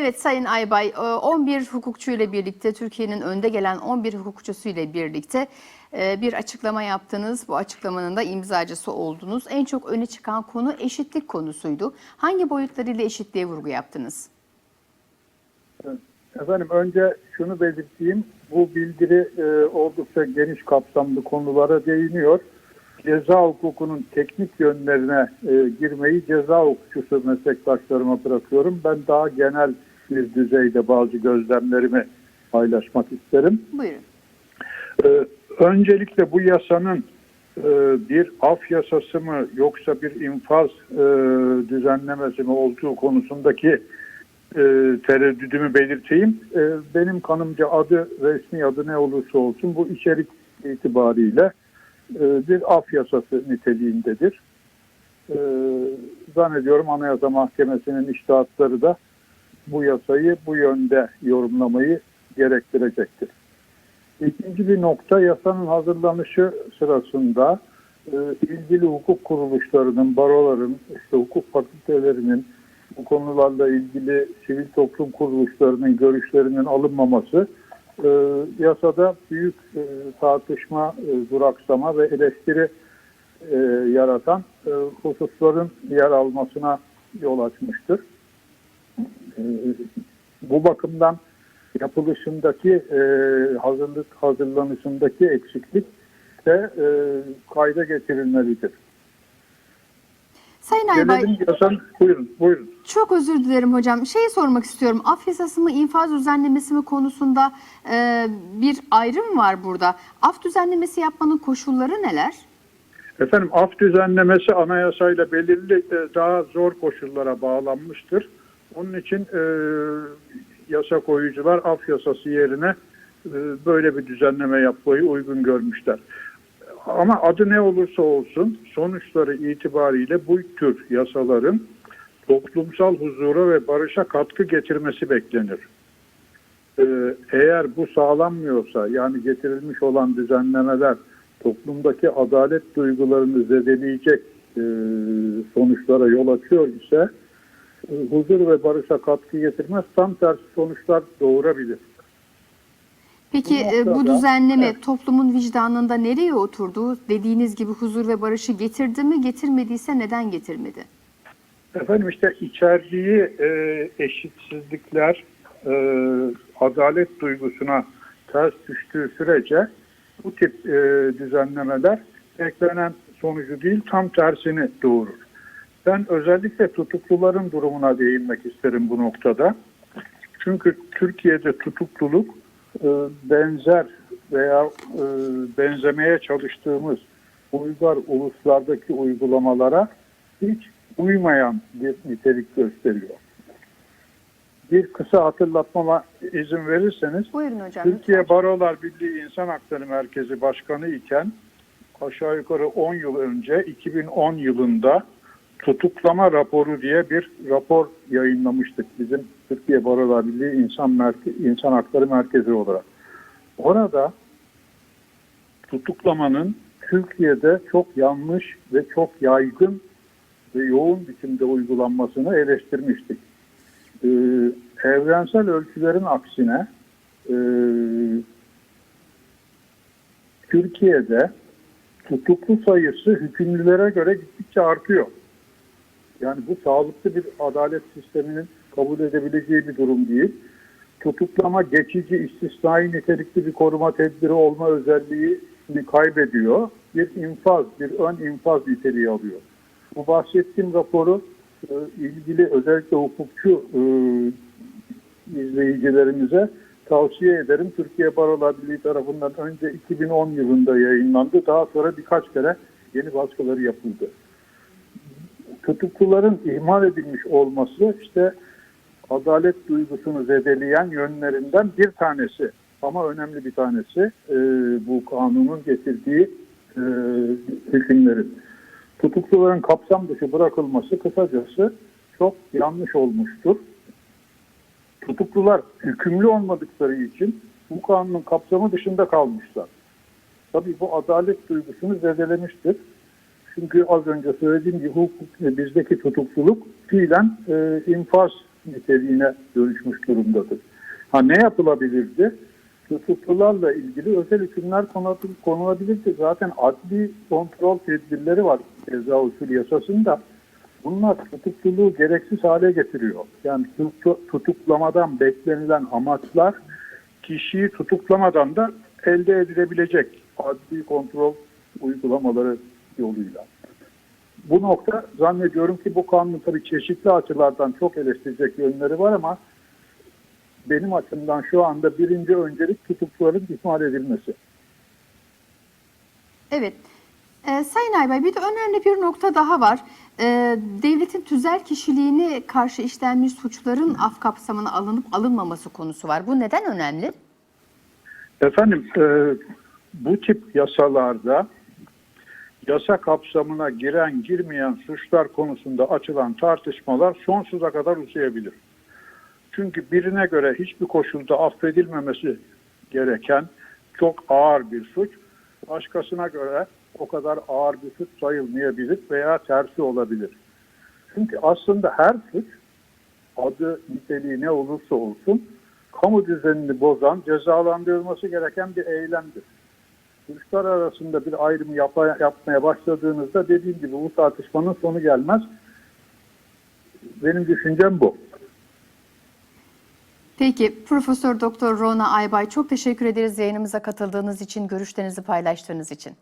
Evet Sayın Aybay, e, 11 hukukçu ile birlikte Türkiye'nin önde gelen 11 hukukçusu ile birlikte e, bir açıklama yaptınız. Bu açıklamanın da imzacısı oldunuz. En çok öne çıkan konu eşitlik konusuydu. Hangi boyutlarıyla eşitliğe vurgu yaptınız? Efendim önce şunu belirteyim. Bu bildiri e, oldukça geniş kapsamlı konulara değiniyor. Ceza hukukunun teknik yönlerine e, girmeyi ceza hukukçusu meslektaşlarıma bırakıyorum. Ben daha genel bir düzeyde bazı gözlemlerimi paylaşmak isterim. Buyurun. Ee, öncelikle bu yasanın e, bir af yasası mı yoksa bir infaz e, düzenlemesi mi olduğu konusundaki e, tereddüdümü belirteyim. E, benim kanımca adı resmi adı ne olursa olsun bu içerik itibariyle e, bir af yasası niteliğindedir. E, zannediyorum Anayasa Mahkemesi'nin iştahatları da bu yasayı bu yönde yorumlamayı gerektirecektir. İkinci bir nokta yasanın hazırlanışı sırasında e, ilgili hukuk kuruluşlarının, baroların, işte hukuk fakültelerinin bu konularla ilgili sivil toplum kuruluşlarının görüşlerinin alınmaması e, yasada büyük e, tartışma, e, duraksama ve eleştiri e, yaratan e, hususların yer almasına yol açmıştır. Bu bakımdan yapılışındaki e, hazırlık hazırlanışındaki eksiklik de e, kayda getirilmelidir. Sayın Aybay, yasan, buyurun, buyurun. çok özür dilerim hocam. Şeyi sormak istiyorum. Af yasası mı, infaz düzenlemesi mi konusunda e, bir ayrım var burada. Af düzenlemesi yapmanın koşulları neler? Efendim af düzenlemesi anayasayla belirli e, daha zor koşullara bağlanmıştır. Onun için e, yasa koyucular af yasası yerine e, böyle bir düzenleme yapmayı uygun görmüşler. Ama adı ne olursa olsun sonuçları itibariyle bu tür yasaların toplumsal huzura ve barışa katkı getirmesi beklenir. Ee, eğer bu sağlanmıyorsa yani getirilmiş olan düzenlemeler toplumdaki adalet duygularını zedeleyecek e, sonuçlara yol açıyor ise e, huzur ve barışa katkı getirmez tam tersi sonuçlar doğurabilir. Peki Bu e, bu düzenleme Evet. toplumun vicdanında nereye oturdu? Dediğiniz gibi huzur ve barışı getirdi mi? Getirmediyse neden getirmedi? Efendim işte içerdiği e, eşitsizlikler e, adalet duygusuna ters düştüğü sürece bu tip e, düzenlemeler beklenen sonucu değil tam tersini doğurur. Ben özellikle tutukluların durumuna değinmek isterim bu noktada. Çünkü Türkiye'de tutukluluk e, benzer veya e, benzemeye çalıştığımız uygar uluslardaki uygulamalara hiç uymayan bir nitelik gösteriyor. Bir kısa hatırlatmama izin verirseniz Buyurun hocam. Türkiye lütfen. Barolar Birliği İnsan Hakları Merkezi Başkanı iken aşağı yukarı 10 yıl önce 2010 yılında tutuklama raporu diye bir rapor yayınlamıştık bizim Türkiye Barolar Birliği İnsan, Merke İnsan Hakları Merkezi olarak. Orada tutuklamanın Türkiye'de çok yanlış ve çok yaygın ve yoğun biçimde uygulanmasını eleştirmiştik. Ee, evrensel ölçülerin aksine e, Türkiye'de tutuklu sayısı hükümlülere göre gittikçe artıyor. Yani bu sağlıklı bir adalet sisteminin kabul edebileceği bir durum değil. Tutuklama geçici istisnai nitelikli bir koruma tedbiri olma özelliğini kaybediyor. Bir infaz, bir ön infaz niteliği alıyor. Bu bahsettiğim raporu e, ilgili özellikle hukukçu e, izleyicilerimize tavsiye ederim. Türkiye Barolar Birliği tarafından önce 2010 yılında yayınlandı. Daha sonra birkaç kere yeni baskıları yapıldı. Tutukluların ihmal edilmiş olması işte adalet duygusunu zedeleyen yönlerinden bir tanesi. Ama önemli bir tanesi e, bu kanunun getirdiği e, hükümlerin. Tutukluların kapsam dışı bırakılması kısacası çok yanlış olmuştur. Tutuklular hükümlü olmadıkları için bu kanunun kapsamı dışında kalmışlar. Tabii bu adalet duygusunu zedelemiştir. Çünkü az önce söylediğim gibi hukuk, bizdeki tutukluluk fiilen e, infaz niteliğine dönüşmüş durumdadır. Ha ne yapılabilirdi? Tutuklularla ilgili özel hükümler konul- konulabilirdi. Zaten adli kontrol tedbirleri var ceza usulü yasasında. Bunlar tutukluluğu gereksiz hale getiriyor. Yani tutu- tutuklamadan beklenilen amaçlar kişiyi tutuklamadan da elde edilebilecek adli kontrol uygulamaları yoluyla. Bu nokta zannediyorum ki bu kanunun tabii çeşitli açılardan çok eleştirecek yönleri var ama benim açımdan şu anda birinci öncelik tutukluların ihmal edilmesi. Evet. Ee, Sayın Aybay bir de önemli bir nokta daha var. Ee, devletin tüzel kişiliğini karşı işlenmiş suçların af kapsamına alınıp alınmaması konusu var. Bu neden önemli? Efendim e, bu tip yasalarda yasa kapsamına giren girmeyen suçlar konusunda açılan tartışmalar sonsuza kadar uzayabilir. Çünkü birine göre hiçbir koşulda affedilmemesi gereken çok ağır bir suç, başkasına göre o kadar ağır bir suç sayılmayabilir veya tersi olabilir. Çünkü aslında her suç adı niteliği ne olursa olsun kamu düzenini bozan, cezalandırılması gereken bir eylemdir. Suçlar arasında bir ayrım yapa- yapmaya başladığınızda dediğim gibi bu tartışmanın sonu gelmez. Benim düşüncem bu. Peki Profesör Doktor Rona Aybay çok teşekkür ederiz yayınımıza katıldığınız için, görüşlerinizi paylaştığınız için.